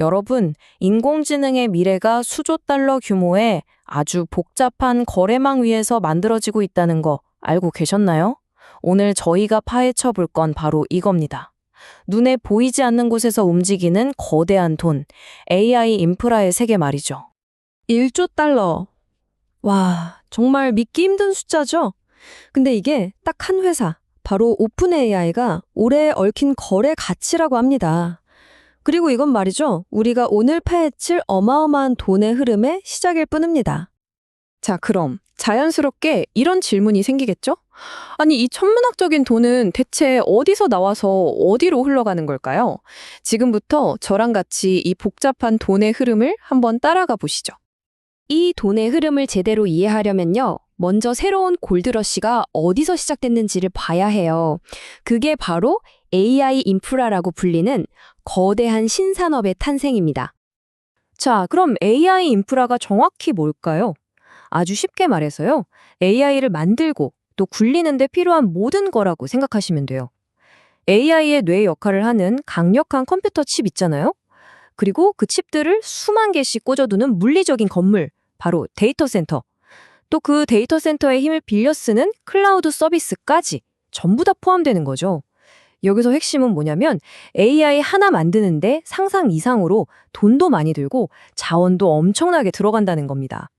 여러분, 인공지능의 미래가 수조 달러 규모의 아주 복잡한 거래망 위에서 만들어지고 있다는 거 알고 계셨나요? 오늘 저희가 파헤쳐 볼 건 바로 이겁니다. 눈에 보이지 않는 곳에서 움직이는 거대한 돈, AI 인프라의 세계 말이죠. 1조 달러. 와, 정말 믿기 힘든 숫자죠? 근데 이게 딱 한 회사, 바로 오픈 AI가 올해 얽힌 거래 가치라고 합니다. 그리고 이건 말이죠. 우리가 오늘 파헤칠 어마어마한 돈의 흐름의 시작일 뿐입니다. 자, 그럼 자연스럽게 이런 질문이 생기겠죠? 아니, 이 천문학적인 돈은 대체 어디서 나와서 어디로 흘러가는 걸까요? 지금부터 저랑 같이 이 복잡한 돈의 흐름을 한번 따라가 보시죠. 이 돈의 흐름을 제대로 이해하려면요. 먼저 새로운 골드러시가 어디서 시작됐는지를 봐야 해요. 그게 바로 AI 인프라라고 불리는 거대한 신산업의 탄생입니다. 자, 그럼 AI 인프라가 정확히 뭘까요? 아주 쉽게 말해서요. AI를 만들고 또 굴리는 데 필요한 모든 거라고 생각하시면 돼요. AI의 뇌 역할을 하는 강력한 컴퓨터 칩 있잖아요. 그리고 그 칩들을 수만 개씩 꽂아두는 물리적인 건물, 바로 데이터 센터. 또 그 데이터 센터의 힘을 빌려 쓰는 클라우드 서비스까지 전부 다 포함되는 거죠. 여기서 핵심은 뭐냐면 AI 하나 만드는데 상상 이상으로 돈도 많이 들고 자원도 엄청나게 들어간다는 겁니다.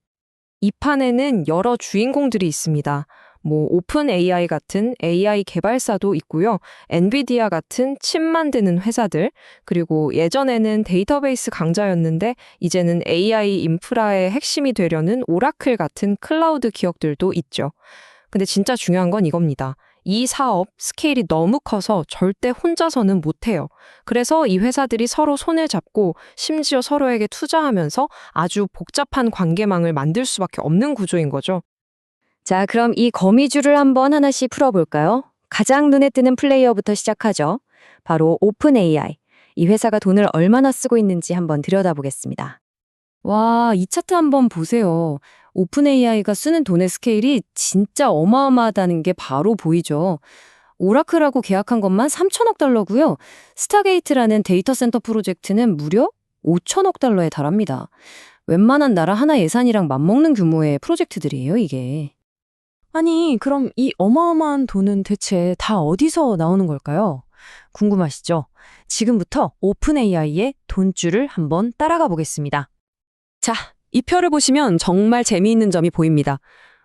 이 판에는 여러 주인공들이 있습니다. 뭐 오픈 AI 같은 AI 개발사도 있고요. 엔비디아 같은 칩 만드는 회사들, 그리고 예전에는 데이터베이스 강자였는데 이제는 AI 인프라의 핵심이 되려는 오라클 같은 클라우드 기업들도 있죠. 근데 진짜 중요한 건 이겁니다. 이 사업 스케일이 너무 커서 절대 혼자서는 못해요. 그래서 이 회사들이 서로 손을 잡고 심지어 서로에게 투자하면서 아주 복잡한 관계망을 만들 수밖에 없는 구조인 거죠. 자, 그럼 이 거미줄을 한번 하나씩 풀어볼까요? 가장 눈에 띄는 플레이어부터 시작하죠. 바로 오픈 AI. 이 회사가 돈을 얼마나 쓰고 있는지 한번 들여다보겠습니다. 와, 이 차트 한번 보세요. 오픈 AI가 쓰는 돈의 스케일이 진짜 어마어마하다는 게 바로 보이죠. 오라클하고 계약한 것만 3천억 달러고요. 스타게이트라는 데이터 센터 프로젝트는 무려 5천억 달러에 달합니다. 웬만한 나라 하나 예산이랑 맞먹는 규모의 프로젝트들이에요, 이게. 아니, 그럼 이 어마어마한 돈은 대체 다 어디서 나오는 걸까요? 궁금하시죠? 지금부터 오픈 AI의 돈줄을 한번 따라가 보겠습니다. 자, 이 표를 보시면 정말 재미있는 점이 보입니다.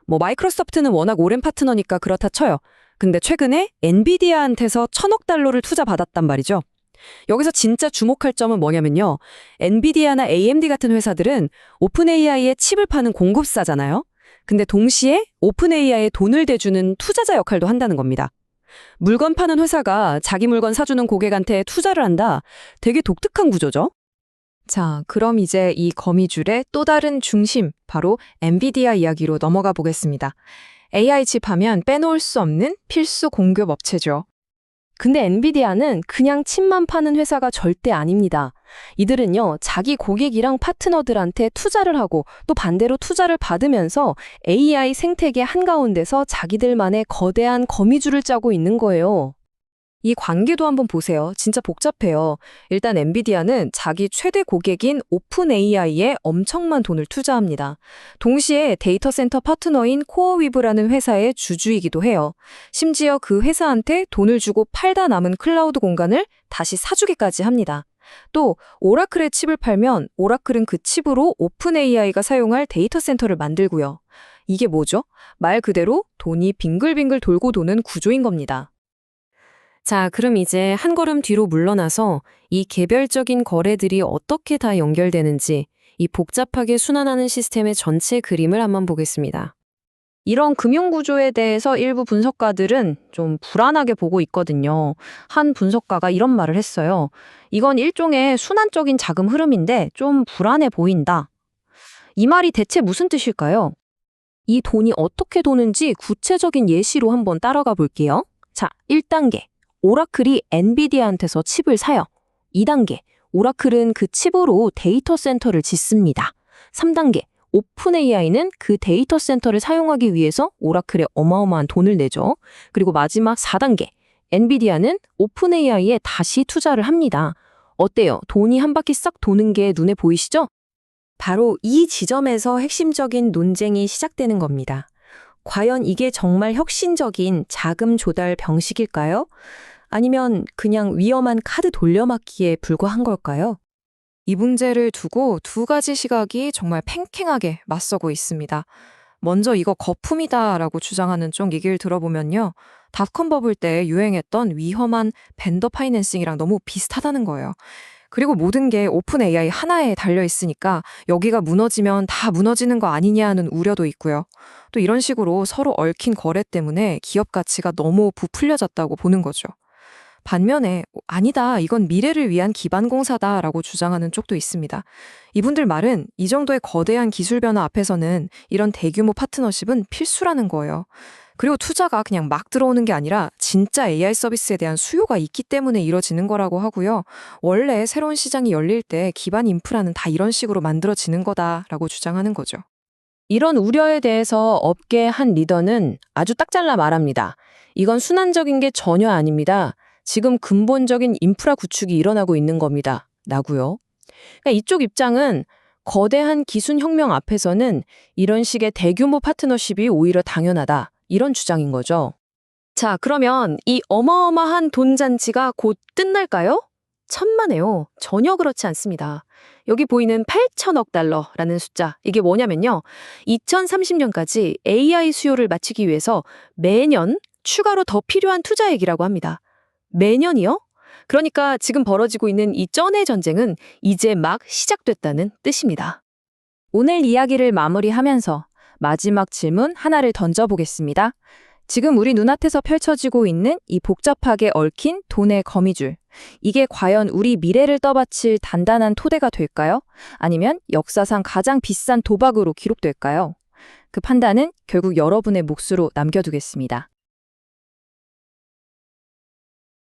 뭐 마이크로소프트는 워낙 오랜 파트너니까 그렇다 쳐요. 근데 최근에 엔비디아한테서 천억 달러를 투자 받았단 말이죠. 여기서 진짜 주목할 점은 뭐냐면요. 엔비디아나 AMD 같은 회사들은 오픈 AI에 칩을 파는 공급사잖아요. 근데 동시에 오픈 AI에 돈을 대주는 투자자 역할도 한다는 겁니다. 물건 파는 회사가 자기 물건 사주는 고객한테 투자를 한다. 되게 독특한 구조죠? 자, 그럼 이제 이 거미줄의 또 다른 중심, 바로 엔비디아 이야기로 넘어가 보겠습니다. AI 칩 하면 빼놓을 수 없는 필수 공급 업체죠. 근데 엔비디아는 그냥 칩만 파는 회사가 절대 아닙니다. 이들은요, 자기 고객이랑 파트너들한테 투자를 하고 또 반대로 투자를 받으면서 AI 생태계 한가운데서 자기들만의 거대한 거미줄을 짜고 있는 거예요. 이 관계도 한번 보세요. 진짜 복잡해요. 일단 엔비디아는 자기 최대 고객인 오픈 AI에 엄청난 돈을 투자합니다. 동시에 데이터 센터 파트너인 코어위브라는 회사의 주주이기도 해요. 심지어 그 회사한테 돈을 주고 팔다 남은 클라우드 공간을 다시 사주기까지 합니다. 또 오라클의 칩을 팔면 오라클은 그 칩으로 오픈 AI가 사용할 데이터 센터를 만들고요. 이게 뭐죠? 말 그대로 돈이 빙글빙글 돌고 도는 구조인 겁니다. 자, 그럼 이제 한 걸음 뒤로 물러나서 이 개별적인 거래들이 어떻게 다 연결되는지 이 복잡하게 순환하는 시스템의 전체 그림을 한번 보겠습니다. 이런 금융 구조에 대해서 일부 분석가들은 좀 불안하게 보고 있거든요. 한 분석가가 이런 말을 했어요. 이건 일종의 순환적인 자금 흐름인데 좀 불안해 보인다. 이 말이 대체 무슨 뜻일까요? 이 돈이 어떻게 도는지 구체적인 예시로 한번 따라가 볼게요. 자, 1단계. 오라클이 엔비디아한테서 칩을 사요. 2단계. 오라클은 그 칩으로 데이터 센터를 짓습니다. 3단계. 오픈 AI는 그 데이터 센터를 사용하기 위해서 오라클에 어마어마한 돈을 내죠. 그리고 마지막 4단계. 엔비디아는 오픈 AI에 다시 투자를 합니다. 어때요? 돈이 한 바퀴 싹 도는 게 눈에 보이시죠? 바로 이 지점에서 핵심적인 논쟁이 시작되는 겁니다. 과연 이게 정말 혁신적인 자금 조달 방식일까요? 아니면 그냥 위험한 카드 돌려막기에 불과한 걸까요? 이 문제를 두고 두 가지 시각이 정말 팽팽하게 맞서고 있습니다. 먼저 이거 거품이다라고 주장하는 쪽 얘기를 들어보면요. 닷컴 버블 때 유행했던 위험한 벤더 파이낸싱이랑 너무 비슷하다는 거예요. 그리고 모든 게 오픈 AI 하나에 달려 있으니까 여기가 무너지면 다 무너지는 거 아니냐 하는 우려도 있고요. 또 이런 식으로 서로 얽힌 거래 때문에 기업 가치가 너무 부풀려졌다고 보는 거죠. 반면에 아니다, 이건 미래를 위한 기반 공사다라고 주장하는 쪽도 있습니다. 이분들 말은 이 정도의 거대한 기술 변화 앞에서는 이런 대규모 파트너십은 필수라는 거예요. 그리고 투자가 그냥 막 들어오는 게 아니라 진짜 AI 서비스에 대한 수요가 있기 때문에 이뤄지는 거라고 하고요. 원래 새로운 시장이 열릴 때 기반 인프라는 다 이런 식으로 만들어지는 거다라고 주장하는 거죠. 이런 우려에 대해서 업계 한 리더는 아주 딱 잘라 말합니다. 이건 순환적인 게 전혀 아닙니다. 지금 근본적인 인프라 구축이 일어나고 있는 겁니다. 라고요. 그러니까 이쪽 입장은 거대한 기술 혁명 앞에서는 이런 식의 대규모 파트너십이 오히려 당연하다. 이런 주장인 거죠. 자, 그러면 이 어마어마한 돈 잔치가 곧 끝날까요? 천만에요. 전혀 그렇지 않습니다. 여기 보이는 8천억 달러라는 숫자, 이게 뭐냐면요. 2030년까지 AI 수요를 맞추기 위해서 매년 추가로 더 필요한 투자액이라고 합니다. 매년이요? 그러니까 지금 벌어지고 있는 이 쩐의 전쟁은 이제 막 시작됐다는 뜻입니다. 오늘 이야기를 마무리하면서 마지막 질문 하나를 던져보겠습니다. 지금 우리 눈앞에서 펼쳐지고 있는 이 복잡하게 얽힌 돈의 거미줄. 이게 과연 우리 미래를 떠받칠 단단한 토대가 될까요? 아니면 역사상 가장 비싼 도박으로 기록될까요? 그 판단은 결국 여러분의 몫으로 남겨두겠습니다.